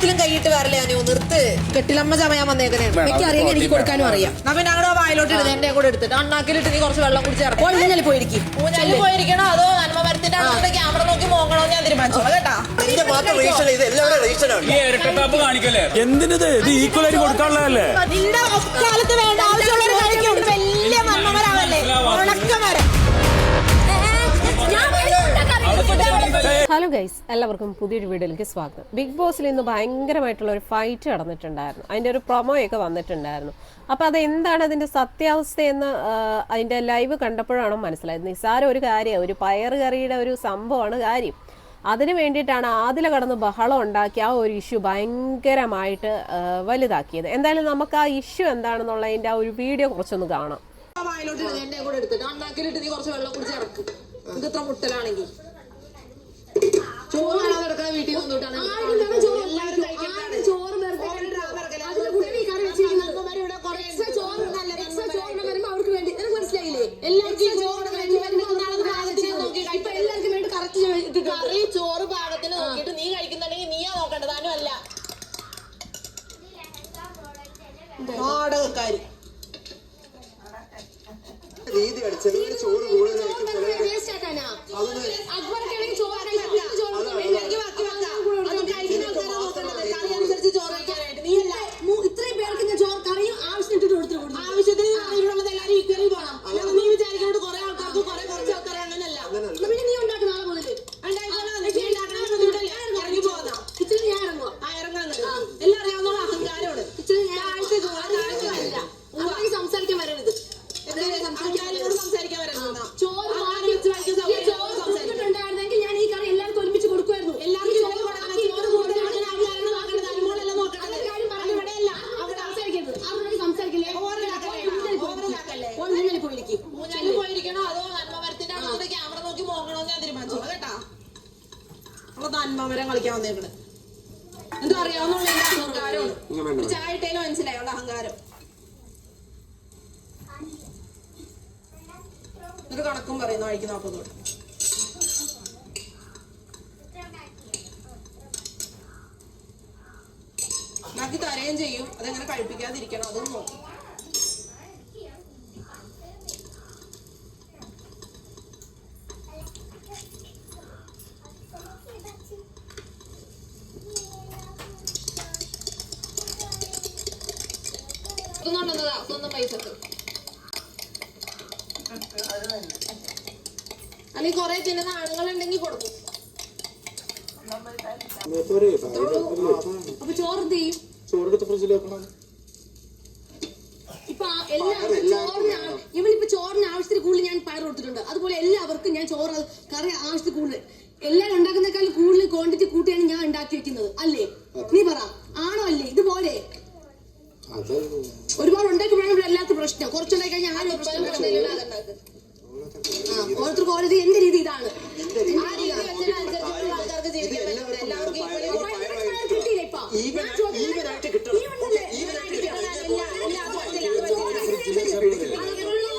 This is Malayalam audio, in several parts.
എല്ലാത്തിലും കൈയിട്ട് വരല്ലേ അനു നിർത്ത്. കെട്ടിലമ്മ ചമയാൻ വന്നേക്കണേ. എനിക്ക് അറിയാം എനിക്ക് കൊടുക്കാനും അറിയാം. നമ്മ ഞങ്ങളുടെ വായിലോട്ട് ഇടുന്നത് എന്റെ കൂടെ എടുത്തിട്ട്. അണ്ണാക്കിലിട്ട് നീ കുറച്ച് വെള്ളം കുടിച്ച് ഇറക്കും. ഊഞ്ഞാലിൽ പോയിരിക്കും. ഊഞ്ഞാലിൽ പോയിരിക്കണോ? അതോ നന്മ മരത്തിന്റെ അടുത്ത് ക്യാമറ നോക്കി മോങ്ങണോ ഞാൻ തീരുമാനിച്ചോളാം കേട്ടാ? ഇതിന്റെ മാത്രം റീസൺ ഇത് എല്ലാവരുടെ റീസണാണ് ഈ ഇരട്ടത്താപ്പ് കാണിക്കല്ലേ? എന്തിനിത്? ഇത് ഈക്വൽ ആയിട്ട് കൊടുക്കാനുള്ളതല്ലേ? നിന്റെ ഹലോ ഗൈസ് എല്ലാവർക്കും പുതിയൊരു വീഡിയോയിലേക്ക് സ്വാഗതം. ബിഗ് ബോസിൽ ഇന്ന് ഭയങ്കരമായിട്ടുള്ള ഒരു ഫൈറ്റ് നടന്നിട്ടുണ്ടായിരുന്നു. അതിന്റെ ഒരു പ്രൊമോയൊക്കെ വന്നിട്ടുണ്ടായിരുന്നു. അപ്പോൾ അത് എന്താണ് അതിന്റെ സത്യാവസ്ഥയെന്ന് അതിന്റെ ലൈവ് കണ്ടപ്പോഴാണ് മനസ്സിലായത്? നിസ്സാരം ഒരു കാര്യമാണ് ഒരു പയർ കറിയുടെ ഒരു സംഭവമാണ് കാര്യം. അതിന് വേണ്ടിയിട്ടാണ് ആദില കടന്ന് ബഹളം ഉണ്ടാക്കി ആ ഒരു ഇഷ്യൂ ഭയങ്കരമായിട്ട് വലുതാക്കിയത്. എന്തായാലും നമുക്ക് ആ ഇഷ്യൂ എന്താണെന്നുള്ളതിന്റെ ആ ഒരു വീഡിയോ കുറച്ചൊന്ന് കാണാം. നീ കുറച്ച് വെള്ളം കുടിച്ച് ഇറക്കും. ഇത് ഇത്ര മുട്ടലാണെങ്കിൽ. ചോറ് കിടക്കുന്ന വീട്ടിൽ നിന്നിട്ടാണ് കുറേ ചോറ് പാകത്തിന് നോക്കിയിട്ട് നീ കഴിക്കുന്നുണ്ടെങ്കിൽ നീയാ നോക്കേണ്ടത്. അനു അല്ല. നാടകക്കാരി രീതിയാണ് ചിലവര് ചോറ് കൂടുതലായിരിക്കും ചിലവര് വേസ്റ്റ് ആക്കാനാ അതൊന്ന് അക്ബർക്കാണെങ്കിൽ ചോറ് കഴിക്കാൻ ചോറ് എനിക്ക് ബാക്കി വെക്കാം. അതും കഴിക്കുന്ന ആൾക്കാരെ നോക്കേണ്ടത്. കറി അനുസരിച്ച് ചോറ് കഴിക്കാനായിട്ട് നീ അല്ല മൂ- ഇത്രയും പേർക്ക് ഞാൻ ചോറ് കറിയും ആവശ്യം ഇട്ടിട്ട് കൊടുത്തു കൊടുത്തു ആവശ്യത്തിന് ഇവിടെയുള്ളത് എല്ലാവരും ഈക്വലി പോകണം അല്ലാതെ നീ വിചാരിക്കുന്നത് കുറെ ആൾക്കാർക്ക് കുറെ കുറച്ച് ആൾക്കാരെ അങ്ങനല്ല എന്നാ പിന്നെ നീ ഉണ്ടാക്കുന്ന ആളെ മുതൽ ഉണ്ടായിക്കോളാം. നീ ഉണ്ടാക്കണമെന്ന് ഇവിടെയല്ലേ? ഇറങ്ങി പോകാം കിച്ചണിൽ ഞാൻ ഇറങ്ങുക ആ ഇറങ്ങാന്ന് എല്ലാം അറിയാവുന്ന അഹങ്കാരമാണ് കിച്ചണിൽ ഞാൻ താഴ്ത്തി പോകാം, താഴ്ത്തി വരില്ല. അത്രയും സംസാരിക്കാൻ വരരുത് ആൾക്കാരോട് സംസാരിക്കാൻ വരണം ചോറ് ആഹാരം വെച്ച് കഴിക്കുന്ന ഈ സൗകര്യം ചോറ് കൊടുത്തിട്ടുണ്ടായിരുന്നെങ്കിൽ ഞാൻ ഈ കറി എല്ലാവർക്കും ഒരുമിച്ച് കൊടുക്കുമായിരുന്നു എല്ലാവർക്കും ഈ ചോറ് കൊടുക്കണം. ചോറ് കൂടുതൽ വെക്കുന്ന ആൾക്കാരാണ് നോക്കേണ്ടത്. അനുമോളല്ല നോക്കേണ്ടത്. അതൊക്കെ കാര്യം പറഞ്ഞു ഇവിടെയല്ല. അവിടെ സംസാരിക്കരുത് അവിടെ സംസാരിക്കില്ലേ ഓവറാക്കല്ലേ? ഊഞ്ഞാലിൽ പോയിരിക്കും ഊഞ്ഞാലിൽ പോയിരിക്കണോ അതോ നന്മമരത്തിന്റെ അടുത്ത് ക്യാമറ നോക്കി പോകണോ ഞാൻ തീരുമാനിച്ചോളാം കേട്ടാ നമ്മൾ നന്മമരം കളിക്കാൻ വന്നേക്കണ് എന്തോ അറിയാവുന്നുള്ള എന്റെ അഹങ്കാരമാണ് ചായ ഇട്ടേലും മനസ്സിലായുള്ള അഹങ്കാരം. എന്നിട്ട് കണക്കും പറയുന്നു അഴിക്ക് നാൽപ്പതോട് ഉണ്ടാക്കി തരുകയും ചെയ്യും. അതെങ്ങനെ കഴിപ്പിക്കാതിരിക്കണം അതും നോക്കും പൈസക്ക് അല്ലെങ്കിൽ കുറെ തിന്നുന്ന ആണുങ്ങളുണ്ടെങ്കിൽ കൊടുക്കും. അപ്പൊ ചോറ് ചെയ്യും? ചോറെടുത്ത് ഫ്രിഡ്ജിൽ വെക്കണം. ഇപ്പൊ എല്ലാവർക്കും ചോറിന് ആ- ചോറിന് ആവശ്യത്തിന് കൂടുതൽ ഞാൻ പയർ കൊടുത്തിട്ടുണ്ട്. അതുപോലെ എല്ലാവർക്കും ഞാൻ ചോറ് കറി ആവശ്യത്തിൽ കൂടുതൽ. എല്ലാവരും ഉണ്ടാക്കുന്നേക്കാളും കൂടുതൽ ക്വാണ്ടിറ്റി കൂട്ടിയാണ് ഞാൻ ഉണ്ടാക്കി വെക്കുന്നത്. അല്ലേ? നീ പറ. ആണോ അല്ലേ? ഒരുപാട് ഉണ്ടാക്കുമ്പോഴാണ് ഇവിടെ എല്ലാവർക്കും പ്രശ്നം. കുറച്ചുണ്ടായി കഴിഞ്ഞാൽ ആരും പ്രശ്നം ആ ഓരോരുത്തർക്ക് ഓരോ എന്റെ രീതി ഇതാണ്? ആൾക്കാർക്ക് ജീവിക്കാൻ പറ്റും. എല്ലാവർക്കും കിട്ടിയില്ലേ ഇപ്പൊ? ഈവൻ ഞാൻ ചോദിക്കുന്നത് ഈവൻ ആയിട്ട് കിട്ടണം നീ ഉണ്ടല്ലേ? ഈവൻ ആയിട്ട് ഇല്ല, ഇല്ല, അത് പറ്റില്ല, അത് പറ്റില്ല.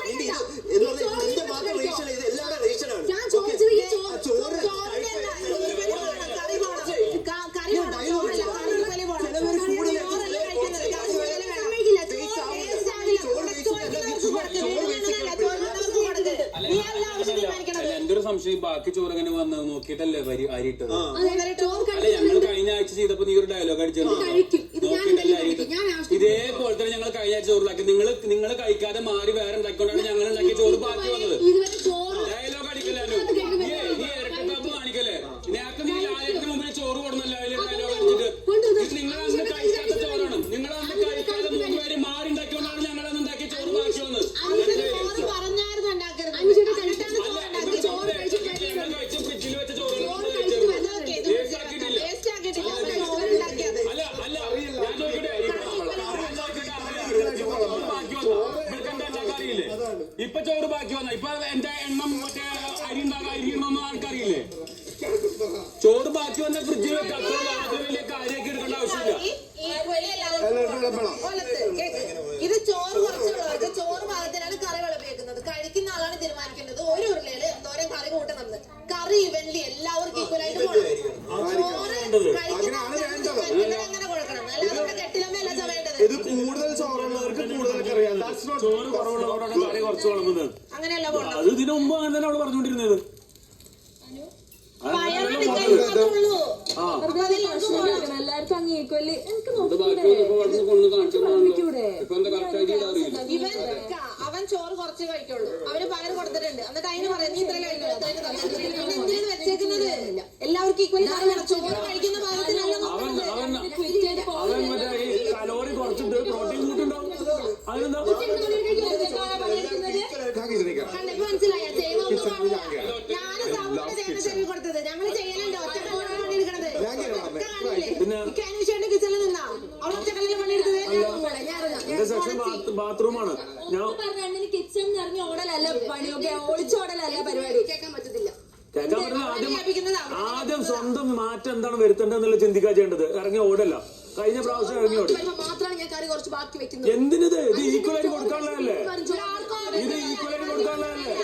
എന്റെ ഇത് എന്നുള്ളത് എന്റെ മാത്രം റീസൺ ഇത് എല്ലാവരുടെ റീസണാണ് ഞാൻ ചോദിച്ചത് ഈ ചോറ് ചോറ് ചോറിന്റെ അല്ല, equally പോണം, കറി പോണം. ക- കറി പോണം, ചോറല്ല, കറി equally പോണം. ചിലവര് കൂടുതൽ ചോറല്ല കഴിക്കുന്നത്, കറി equally വേണം. സമ്മതിക്കില്ല. Taste ആവില്ല. ഇവിടെ ചോദിക്കുന്നവർക്ക് കൊടുക്ക്, നീ അങ്ങനെയല്ല, ചോദിക്കുന്നവർക്ക് കൊടുക്ക്. നീ അല്ല ആവശ്യം തീരുമാനിക്കണത്. അല്ല എന്റെ ഒരു സംശയം? ബാക്കി ചോറ് എങ്ങനെ വന്ന് നോക്കിയിട്ടല്ലേ വരി ചോറ് അല്ല ഞങ്ങൾ കഴിഞ്ഞ ആഴ്ച ചെയ്തപ്പോ നീ ഒരു ഡയലോഗ് അടിച്ചത് ഇതേപോലെ തന്നെ ഞങ്ങൾ കഴിഞ്ഞ ആഴ്ച ചോറിലാക്കി. നിങ്ങൾ നിങ്ങൾ കഴിക്കാതെ മാറി വേറെ ഉണ്ടാക്കിക്കൊണ്ടാണ് ഞങ്ങൾ ഉണ്ടാക്കിയ ചോറ് ബാക്കി വന്നത് ഇതുവരെ ചോറ് ഡയലോഗ് അടിക്കല്ലേ അനു? നീ നീ ഇരട്ടത്താപ്പ് കാണിക്കല്ലേ നേരത്തെ നീ ലായത്തിന് മുമ്പിൽ ചോറ് കൊടുന്നല്ലോ അതിൽ ഡയലോഗ് അടിച്ചിട്ട് ഇത് നിങ്ങൾ അന്ന് കഴിക്കാത്ത ചോറാണ് നിങ്ങൾ അന്ന് കഴിക്കാതെ മൂന്ന് പേര് മാറി ഉണ്ടാക്കിക്കൊണ്ടാണ് ഞങ്ങൾ അന്ന് ഉണ്ടാക്കിയ ചോറ് ബാക്കി വന്നത് അഞ്ച് ചോറ് പറഞ്ഞായിരുന്നു ഉണ്ടാക്കരുത്. അഞ്ചിട്ട് കഴിച്ചിട്ട് എന്നിട്ടാണ് ചോറ് അല്ല ഉണ്ടാക്കിയത്. ചോറ് കഴിച്ച് ഫ്രിഡ്ജിൽ വെച്ച ചോറ് ചോറ് കഴിച്ചു വന്നതൊക്കെ ഇത് Waste ആക്കിയിട്ടില്ല. waste ആക്കിയിട്ടില്ല. അപ്പോൾ ചോറ് ഉണ്ടാക്കിയത്. അല്ല അല്ല ഞാൻ ചോദിക്കട്ടെ ഞാൻ ചോദിക്കട്ടെ ചോറ് ബാക്കി വന്നോ ഇവർക്ക് എന്താ ഉണ്ടാക്കാൻ അറിയില്ലേ ഇപ്പൊ ചോറ് ബാക്കി വന്ന. ഇപ്പൊ എന്റെ എണ്ണം മറ്റേ അരി ഉണ്ടാകാൻ അരി ഇടണമെന്ന് ആൾക്കറിയില്ലേ ചോറ് ബാക്കി വന്ന ഫ്രിഡ്ജിൽ വെക്കാം അത്ര വളരെ വലിയ കാര്യമാക്കി എടുക്കേണ്ട ആവശ്യമില്ല ഈ- ഈ വെളി എല്ലാവർക്കും ഒലത്ത്. കേക്ക്. ഇത് ചോറ് കുറച്ചുള്ളവർക്ക് ചോറ് പാകത്തിനാണ് കറി വിളമ്പിയേക്കുന്നത് കഴിക്കുന്ന ആളാണ് തീരുമാനിക്കേണ്ടത് ഒരു ഉരുളയിൽ എന്തോരം കറി കൂട്ടണമെന്ന് കറി ഇവന്റി എല്ലാവർക്കും ഈക്വൽ ആയിട്ട് പോകണം ചോറ് കഴിക്കുന്ന ആൾക്കാണ് വെക്കുന്നത് അങ്ങനെ കൊടുക്കണം അല്ലാതെ ഇവിടെ കെട്ടിലമ്മയല്ല ചവയേണ്ടത് ഇത് കൂടുതൽ ചോറുള്ളവർക്ക് കൂടുതലൊക്കെ അറിയാം That's not- ചോറ് കുറച്ച് വളർന്നത് അത് ഇതിനു മുമ്പ് അങ്ങനെ തന്നെ അവൾ പറഞ്ഞുകൊണ്ടിരുന്നത്. എല്ലാവർക്കും അങ്ങ് ഈക്വലി എനിക്ക് അവൻ ചോറ് കുറച്ച് കഴിക്കുള്ളൂ. അവന് പയറ് കൊടുത്തിട്ടുണ്ട്. എന്നിട്ട് അതിന് പറയാം നീ ഇത്ര കഴിക്കുള്ളൂ എല്ലാവർക്കും ഈക്വലി ചോറ് കിച്ചൺ നിറഞ്ഞ ഓടലല്ല പണിയൊക്കെ ഓടിച്ചോടലല്ല പരിപാടി. കേൾക്കാൻ പറ്റത്തില്ല. കേൾക്കാൻ പറഞ്ഞ ആദ്യം സ്വന്തം മാറ്റം എന്താണ് വരുത്തേണ്ടതെന്നുള്ള ചിന്തിക്കാൻ ചെയ്യേണ്ടത്? ഇറങ്ങി ഓടല്ല. കഴിഞ്ഞ പ്രാവശ്യം ഇറങ്ങി ഓടി. വരുമ്പോ മാത്രമാണ് ഞാൻ കറി കുറച്ച് ബാക്കി വെക്കുന്നത്. എന്തിനിത്? ഇത് ഈക്വലായിട്ട് കൊടുക്കാനുള്ളതല്ലേ? ഇത് ഈക്വലായിട്ട് കൊടുക്കാനുള്ളതല്ലേ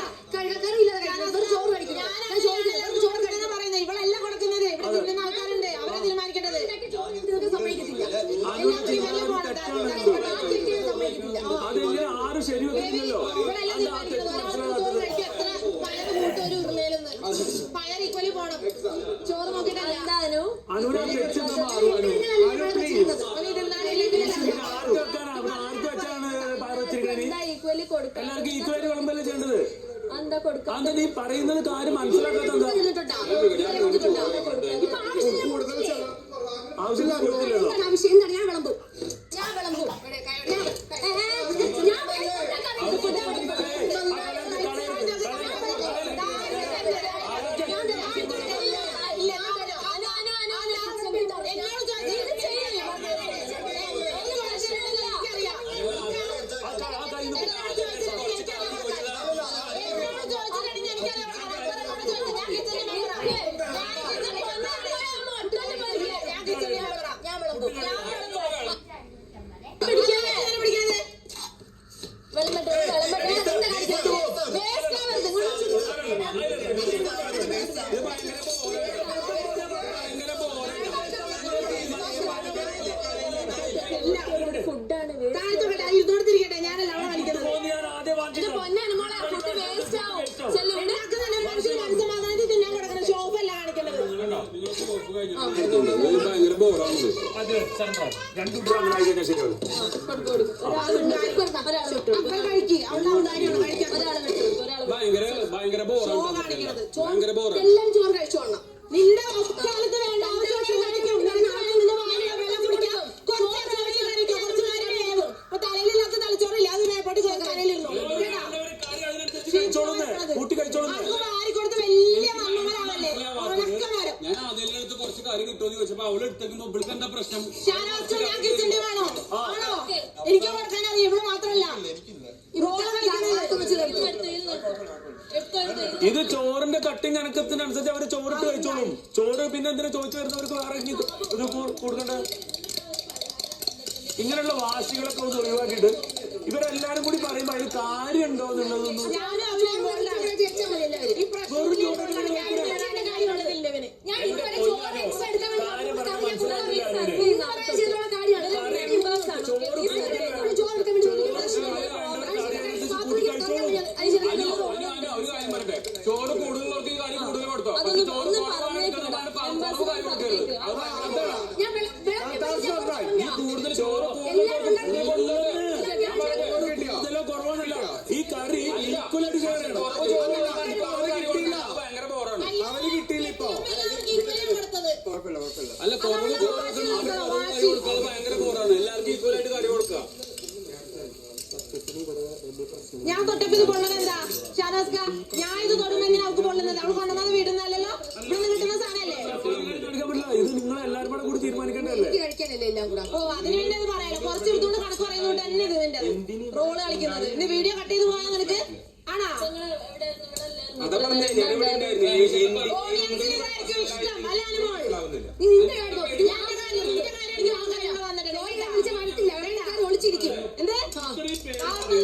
കഴിക്കുന്നത് ഒരു ചോറ് കഴിക്കില്ല ഞാൻ ചോറ് കഴിക്കില്ല. ഒരു ചോറ് കഴിക്കില്ല. ഇതെന്ന് പറയുന്നത് ഇവളല്ല കൊടുക്കുന്നത് ഇവിടെ തിന്നുന്ന ആൾക്കാരുണ്ട് അവരെ തീരുമാനിക്കേണ്ടത് ചോറ് കഴിക്കുന്നത് സമ്മതിക്കത്തില്ല അതിനോട് ചെയ്യുന്നത് തെറ്റാണെന്നുണ്ട് ബാക്കി വെക്കുന്നത് സമ്മതിക്കത്തില്ല അതെങ്ങനെ ആരും ശരി വെക്കുന്നില്ലല്ലോ ഇവളല്ല തീരുമാനിക്കുന്നത് ഒരാൾക്ക് ചോറ് കഴിക്കും എത്ര പയറ് കൂട്ടും ഒരു ഉരുളയിലെന്ന് പയർ ഈക്വലി പോണം ചോറ് നോക്കിയിട്ടല്ല അനുവിനെ വെച്ചെന്താ മാറും അനു അവന് ഇതെന്താണ് ഇല്ലെങ്കിൽ പിന്നെ ആർക്ക് വെക്കാനാ അവിടെ ആർക്ക് വെച്ചാണ് പയർ വെച്ചിരിക്കണേ ഈക്വലി കൊടുക്കാം എല്ലാവർക്കും ഈക്വലായിട്ട് വിളമ്പല്ലേ ചെയ്യേണ്ടത്? അന്ത നീ പറയുന്നത് കാര്യം മനസ്സിലാക്കാത്ത ആവശ്യമില്ല കൊടുത്തില്ലല്ലോ കഴിക്കാൻ ഭയങ്കര ഭയങ്കര ബോറാണ് ഭയങ്കര ബോറാണ് എല്ലാം ചോറ് കഴിച്ചോളണം. നിന്റെ ഒക്കാലത്ത് വേണ്ട തലയിലിരുന്നു? കഴിച്ചോളുന്നേ. ഞാൻ അതിന്റെ കാര്യം കിട്ടുമെന്ന് ചോദിച്ചപ്പോ അവൾ എടുത്തേക്കുമ്പോ ഇവൾക്ക് എന്താ പ്രശ്നം? ഷാനവാസ് ഞാൻ കിച്ചന്റെ വേണോ? ആണോ? എനിക്ക് കൊടുക്കാൻ അറിയാം ഇവിടെ മാത്രല്ല റോൾ ഇത് ചോറിന്റെ കട്ടിങ് കണക്കത്തിനനുസരിച്ച് അവർ ചോറിട്ട് കഴിച്ചോളും. ചോറ് പിന്നെ എന്തിനാ ചോദിച്ചു വരുന്നവർക്ക് വേറെ ഇനി ഇത് കൂ- കൊടുക്കണ്ട. ഇങ്ങനെയുള്ള വാശികളൊക്കെ ഒന്ന് ഒഴിവാക്കിയിട്ട് ഇവരെല്ലാരും കൂടി പറയുമ്പോ അതിന് കാര്യം ഉണ്ടോ എന്നുള്ളതൊന്നും ഞാനും അവളെ ഇങ്ങോട്ടാണ്. ഈ പ്രശ്നം കാര്യങ്ങളുടെ കാര്യമുള്ളതില്ല ഇവന് ഞാൻ ഇതുവരെ ചോറ് എക്സ്ട്രാ എടുക്കാൻ വേണ്ടി കറി ഞാൻ കൂടുതൽ mix ആക്കി. ഇതുവരെ ചെയ്തിട്ടുള്ള കാര്യമാണ്. ഇത് reverse ആണ്. ചോറ് എടുക്കാൻ വേണ്ടി കൂട്ടി കഴിച്ചോളും അനു, അനു, അനു, ഒരു കാര്യം പറയട്ടെ ചോറ് കൂടുതലുള്ളവർക്ക് ഈ കാര്യം കൂടുതൽ കൊടുത്തോ പക്ഷെ ചോറ് കുറവാണെങ്കിൽ കാര്യം കൊടുക്കരുത് അത് അതാണ് ഞാൻ വെള- വെള- ഈ കൂടുതൽ ചോറ് കൂടുതൽ കൂടുതലോ കുറവാണല്ല ഈ കറി ഈക്വലായിട്ട് ചെയ്യണം ഭയങ്കര ബോറാണ് അവന് കിട്ടിയില്ല ഇപ്പൊ എല്ലാവർക്കും ഇത്രയും കൊടുത്തത് കുഴപ്പമില്ല കുഴപ്പമില്ല അല്ല കുറവ് കൊടുക്കാതെ ഭയങ്കര ബോറാണ് എല്ലാവർക്കും ഈക്വലായിട്ട് കറി കൊടുക്കുക ഞാൻ തൊട്ടപ്പോ ഇത് കൊള്ളത് എന്താ ഷാനോസ്ക ഞാൻ ഇത് തൊടുമ്പോ എന്തിനാ അവൾക്ക് കൊള്ളുന്നത് അവൾ കൊണ്ടുവന്നത് വീട്ടിൽ നിന്നല്ലല്ലോ ഇവിടെ നിന്ന് കിട്ടുന്ന സാധനല്ലേ കാണിക്കാൻ പറ്റില്ല ഇത് നിങ്ങൾ എല്ലാവരും കൂടെ കൂടി തീരുമാനിക്കേണ്ടതല്ലേ എനിക്ക് കഴിക്കാനല്ലേ എല്ലാം കൂടെ ഓ അതിന് വേണ്ടി അത് പറയാലോ കുറച്ച് എടുത്തുകൊണ്ട് കണക്ക് പറയുന്നോണ്ട് തന്നെ ഇത് നിന്റെ ഇന്ന് വീഡിയോ കട്ട് ചെയ്ത് പോകാൻ നിനക്ക്? ആണോ? അതാ പറഞ്ഞേ ഞാൻ ഇവിടെ ഉണ്ടായിരുന്നു ഇഷ്ടം. അല്ല അനുമോൾ? നീ നിന്റെ കാര്യം നോക്ക്. ഞാൻ നിന്റെ കാര്യം? നിന്റെ കാര്യം എനിക്ക് ആൾക്കാർ ഇവിടെ വന്നിട്ടുണ്ട് വിളിച്ച വരത്തില്ല അവിടെ ഒളിച്ചിരിക്കും. എന്ത്? ആ. നീ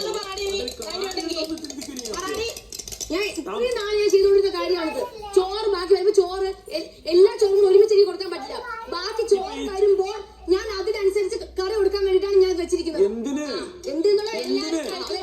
Thank you.